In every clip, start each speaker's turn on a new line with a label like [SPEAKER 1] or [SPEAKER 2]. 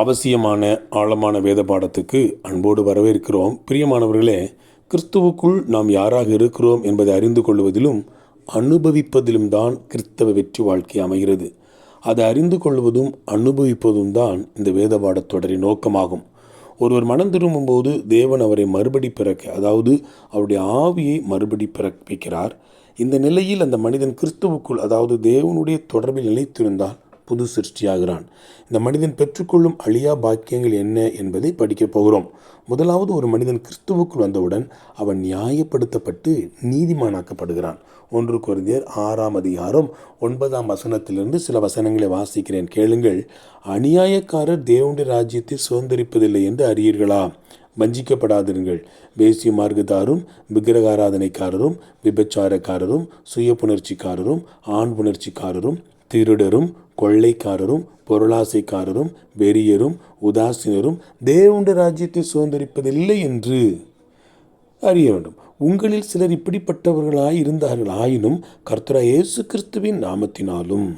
[SPEAKER 1] அவசியமான ஆழமான வேத பாடத்துக்கு அன்போடு வரவேற்கிறோம். பிரியமானவர்களே கிறிஸ்துவுக்குள் நாம் யாராக இருக்கிறோம் என்பதை அறிந்து கொள்வதிலும் அனுபவிப்பதிலும் தான் கிறிஸ்தவ வெற்றி வாழ்க்கை அமைகிறது. அதை அறிந்து கொள்வதும் அனுபவிப்பதும் தான் இந்த வேத பாடத் தொடரின் நோக்கமாகும். ஒருவர் மனம் திரும்பும்போது தேவன் அவரை மறுபடி பிறக்க அதாவது அவருடைய ஆவியை மறுபடி பிறப்பிக்கிறார். இந்த நிலையில் அந்த மனிதன் கிறிஸ்துவுக்குள் அதாவது தேவனுடைய தொடர்பில் நிலைத்திருந்தால் புது சிருஷ்டியாகிறான். இந்த மனிதன் பெற்றுக்கொள்ளும் அழியா பாக்கியங்கள் என்ன என்பதை படிக்கப் போகிறோம். முதலாவது ஒரு மனிதன் கிறிஸ்துவுக்குள் வந்தவுடன் அவன் நியாயப்படுத்தப்பட்டு நீதிமானாக்கப்படுகிறான். ஒன்று குறைந்தர் ஆறாம் அதிகாரம் ஒன்பதாம் வசனத்திலிருந்து சில வசனங்களை வாசிக்கிறேன். கேளுங்கள் அநியாயக்காரர் தேவனுடைய ராஜ்யத்தை சுதந்திரிப்பதில்லை என்று அறியீர்களா? வஞ்சிக்கப்படாதிருங்கள். பேசிய மார்க்கதாரும் விக்கிரகாராதனைக்காரரும் விபச்சாரக்காரரும் சுய புணர்ச்சிக்காரரும் ஆண் புணர்ச்சிக்காரரும் திருடரும் கொள்ளைக்காரரும் பொருளாசைக்காரரும் வெறியரும் உதாசீனரும் தேவனுடைய ராஜ்யத்தை சுதந்திரிப்பதில்லை என்று அறிய வேண்டும். உங்களில் சிலர் இப்படிப்பட்டவர்களாய் இருந்தார்கள் ஆயினும் கர்த்தரா இயேசு கிறிஸ்துவின் நாமத்தினாலும்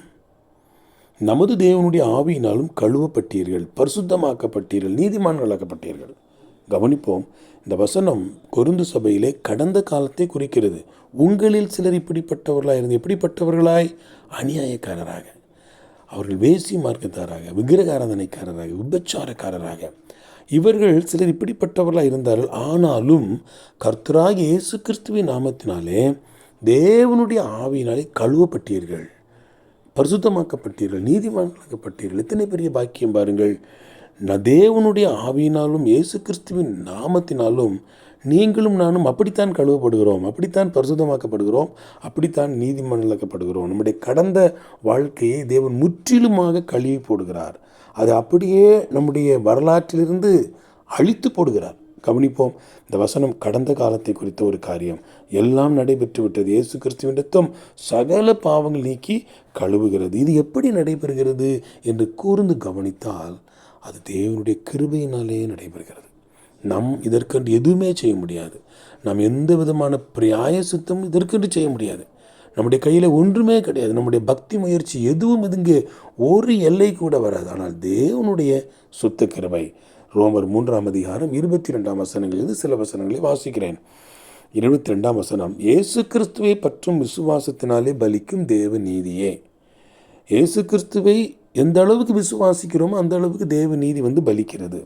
[SPEAKER 1] நமது தேவனுடைய ஆவியினாலும் கழுவப்பட்டீர்கள் பரிசுத்தமாக்கப்பட்டீர்கள் நீதிமான்களாக்கப்பட்டீர்கள். கவனிப்போம் இந்த வசனம் கொருந்து சபையிலே கடந்த காலத்தை குறிக்கிறது. உங்களில் சிலர் இப்படிப்பட்டவர்களாய் இருந்து எப்படிப்பட்டவர்களாய் அநியாயக்காரராக. அவர்கள் வேசி மார்க்கத்தாராக விக்கிரகாராதனைக்காரராக விபச்சாரக்காரராக இவர்கள் சிலர் இப்படிப்பட்டவர்களாக இருந்தார்கள். ஆனாலும் கர்த்தராக இயேசு கிறிஸ்துவின் நாமத்தினாலே தேவனுடைய ஆவியினாலே கழுவப்பட்டீர்கள். பரிசுத்தமாக்கப்பட்டீர்கள். நீதிமான்களாக்கப்பட்டீர்கள். எத்தனை பெரிய பாக்கியம் பாருங்கள். ந தேவனுடைய ஆவியினாலும் இயேசு கிறிஸ்துவின் நாமத்தினாலும் நீங்களும் நானும் அப்படித்தான் கழுவப்படுகிறோம் அப்படித்தான் பரிசுத்தமாக்கப்படுகிறோம் அப்படித்தான் நீதிமன்றக்கப்படுகிறோம் நம்முடைய கடந்த வாழ்க்கையை தேவன் முற்றிலுமாக கழுவி போடுகிறார். அது அப்படியே நம்முடைய வரலாற்றிலிருந்து அழித்து போடுகிறார். கவனிப்போம் இந்த வசனம் கடந்த காலத்தை குறித்த ஒரு காரியம். எல்லாம் நடைபெற்று விட்டது. இயேசு கிறிஸ்துவின் சகல பாவங்கள் நீக்கி கழுவுகிறது. இது எப்படி நடைபெறுகிறது என்று கூர்ந்து கவனித்தால் அது தேவனுடைய கிருபையினாலே நடைபெறுகிறது. நம் இதற்கென்று எதுவுமே செய்ய முடியாது. நாம் எந்த விதமான பிரியாயசித்தமும் இதற்கென்று செய்ய முடியாது. நம்முடைய கையில் ஒன்றுமே கிடையாது. நம்முடைய பக்தி முயற்சி எதுவும் இதுங்க ஒரு எல்லை கூட வராது. ஆனால் தேவனுடைய சுத்த கிருபை. ரோமர் மூன்றாம் அதிகாரம் இருபத்தி ரெண்டாம் வசனங்களிலிருந்து சில வசனங்களை வாசிக்கிறேன். இருபத்தி ரெண்டாம் வசனம் இயேசு கிறிஸ்துவை பற்றும் விசுவாசத்தினாலே பலிக்கும் தேவ நீதியே. இயேசு கிறிஸ்துவை எந்த அளவுக்கு விசுவாசிக்கிறோமோ அந்த அளவுக்கு தேவ நீதி வந்து பலிக்கிறது.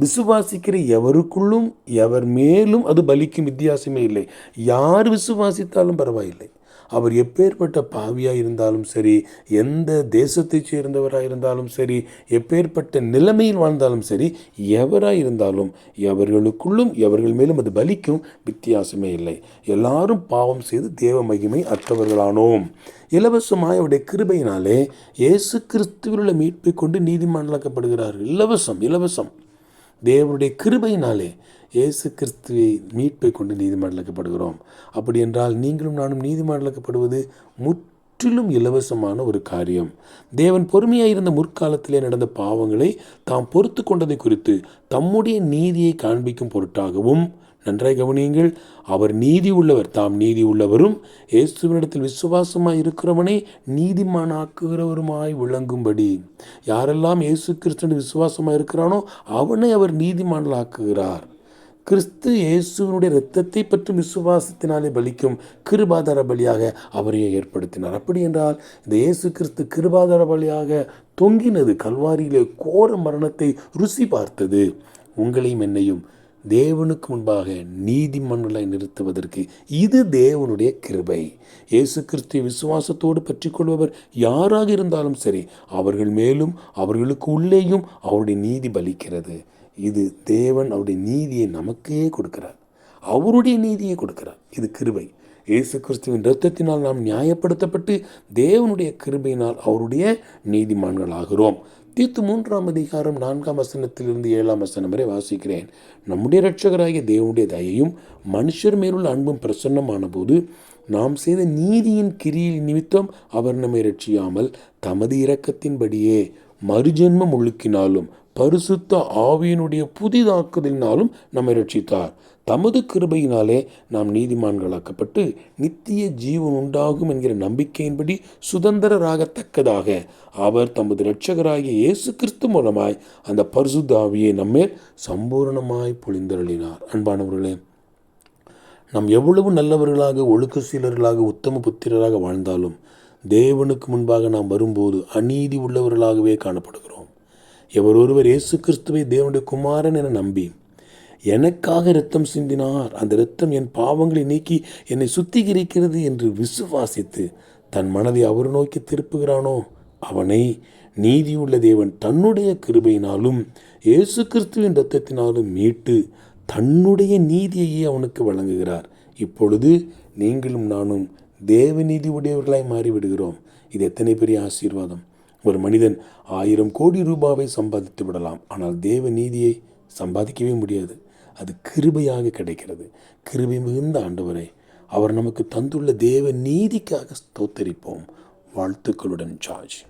[SPEAKER 1] விசுவாசிக்கிற எவருக்குள்ளும் எவர் மேலும் அது பலிக்கும் வித்தியாசமே இல்லை. யார் விசுவாசித்தாலும் பரவாயில்லை. அவர் எப்பேற்பட்ட பாவியாக இருந்தாலும் சரி எந்த தேசத்தைச் சேர்ந்தவராக இருந்தாலும் சரி எப்பேற்பட்ட நிலைமையில் வாழ்ந்தாலும் சரி எவராக இருந்தாலும் எவர்களுக்குள்ளும் எவர்கள் மேலும் அது பலிக்கும் வித்தியாசமே இல்லை. எல்லாரும் பாவம் செய்து தேவ மகிமை அற்றவர்களானோம். இலவசமாய் அவருடைய கிருபையினாலே இயேசு கிறிஸ்துவிலுள்ள மீட்பை கொண்டு நீதிமன்றமாக்கப்படுகிறார்கள் இலவசம் இலவசம். தேவனுடைய கிருபையினாலே இயேசு கிறிஸ்துவை மீட்பை கொண்டு நீதிமன்றப்படுகிறோம் அப்படி என்றால் நீங்களும் நானும் நீதிமன்றப்படுவது முற்றிலும் இலவசமான ஒரு காரியம். தேவன் பொறுமையாக இருந்த முற்காலத்திலே நடந்த பாவங்களை தாம் பொறுத்து கொண்டதை குறித்து தம்முடைய நீதியை காண்பிக்கும் பொருட்டாகவும் நன்றாய் கவனியுங்கள். அவர் நீதி உள்ளவர் தாம் நீதி உள்ளவரும் இயேசுவனிடத்தில் விசுவாசமாய் இருக்கிறவனை நீதிமானாக்குகிறவருமாய் விளங்கும்படி. யாரெல்லாம் இயேசு கிறிஸ்துவின் விசுவாசமாக இருக்கிறானோ அவனை அவர் நீதிமான்களாக்குகிறார். கிறிஸ்து இயேசுவனுடைய இரத்தத்தை பற்றி விசுவாசத்தினாலே பலிக்கும் கிருபாதார பலியாக அவரையே ஏற்படுத்தினார். அப்படி என்றால் இந்த இயேசு கிறிஸ்து கிருபாதார பலியாக தொங்கினது கல்வாரியிலே கோர மரணத்தை ருசி பார்த்தது. உங்களையும் என்னையும் தேவனுக்கு முன்பாக நீதிமன்றங்களை நிறுத்துவதற்கு இது தேவனுடைய கிருபை. இயேசு கிறிஸ்துவை விசுவாசத்தோடு பற்றிக்கொள்பவர் யாராக இருந்தாலும் சரி அவர்கள் மேலும் அவர்களுக்கு உள்ளேயும் அவருடைய நீதி பலிக்கிறது. இது தேவன் அவருடைய நீதியை நமக்கே கொடுக்கிறார். அவருடைய நீதியை கொடுக்கிறார். இது கிருபை. இயேசு கிறிஸ்துவின் இரத்தத்தினால் நாம் நியாயப்படுத்தப்பட்டு தேவனுடைய கிருபையினால் அவருடைய நீதிமான்கள் ஆகிறோம் தீத்து மூன்றாம் அதிகாரம் நான்காம் வசனத்திலிருந்து ஏழாம் வசனம் வரை வாசிக்கிறேன். நம்முடைய இரட்சகராகிய தேவனுடைய தயையும் மனுஷர் மேலுள்ள அன்பும் பிரசன்னமான போது நாம் செய்த நீதியின் கிரியில் நிமித்தம் அவர் நம்மை ரட்சியாமல் தமது இரக்கத்தின்படியே மறுஜென்மம் ஒழுக்கினாலும் பரிசுத்த ஆவியினுடைய புதிதாக்குதலினாலும் நம்மை ரட்சித்தார் தமது கிருபையினாலே நாம் நீதிமான்களாக்கப்பட்டு நித்திய ஜீவன் உண்டாகும் என்கிற நம்பிக்கையின்படி சுதந்திரராகத்தக்கதாக அவர் தமது இரட்சகராகிய இயேசு கிறிஸ்து மூலமாய் அந்த பரிசுத்தாவியை நம்மேல் சம்பூரணமாய் பொழிந்தருளினார். அன்பானவர்களே நாம் எவ்வளவு நல்லவர்களாக ஒழுக்க சீலர்களாக உத்தம புத்திரராக வாழ்ந்தாலும் தேவனுக்கு முன்பாக நாம் வரும்போது அநீதி உள்ளவர்களாகவே காணப்படுகிறோம். எவர் ஒருவர் இயேசு கிறிஸ்துவை தேவனுடைய குமாரன் என நம்பி எனக்காக இரத்தம் சிந்தினார். அந்த இரத்தம் என் பாவங்களை நீக்கி என்னை சுத்திகரிக்கிறது என்று விசுவாசித்து தன் மனதை அவர் நோக்கி திருப்புகிறானோ? அவனை நீதியுள்ள தேவன் தன்னுடைய கிருபையினாலும் இயேசு கிறிஸ்துவின் இரத்தத்தினாலும் மீட்டு தன்னுடைய நீதியையே அவனுக்கு வழங்குகிறார். இப்பொழுது நீங்களும் நானும் தேவநீதி உடையவர்களாய் மாறிவிடுகிறோம். இது எத்தனை பெரிய ஆசீர்வாதம். ஒரு மனிதன் ஆயிரம் கோடி ரூபாவை சம்பாதித்து விடலாம். ஆனால் தேவ நீதியை சம்பாதிக்கவே முடியாது. அது கிருபையாக கிடைக்கிறது. கிருபை மிகுந்த ஆண்டவரே அவர் நமக்கு தந்துள்ள தேவ நீதிக்காக ஸ்தோத்தரிப்போம். வாழ்த்துக்களுடன் சார்ஜ்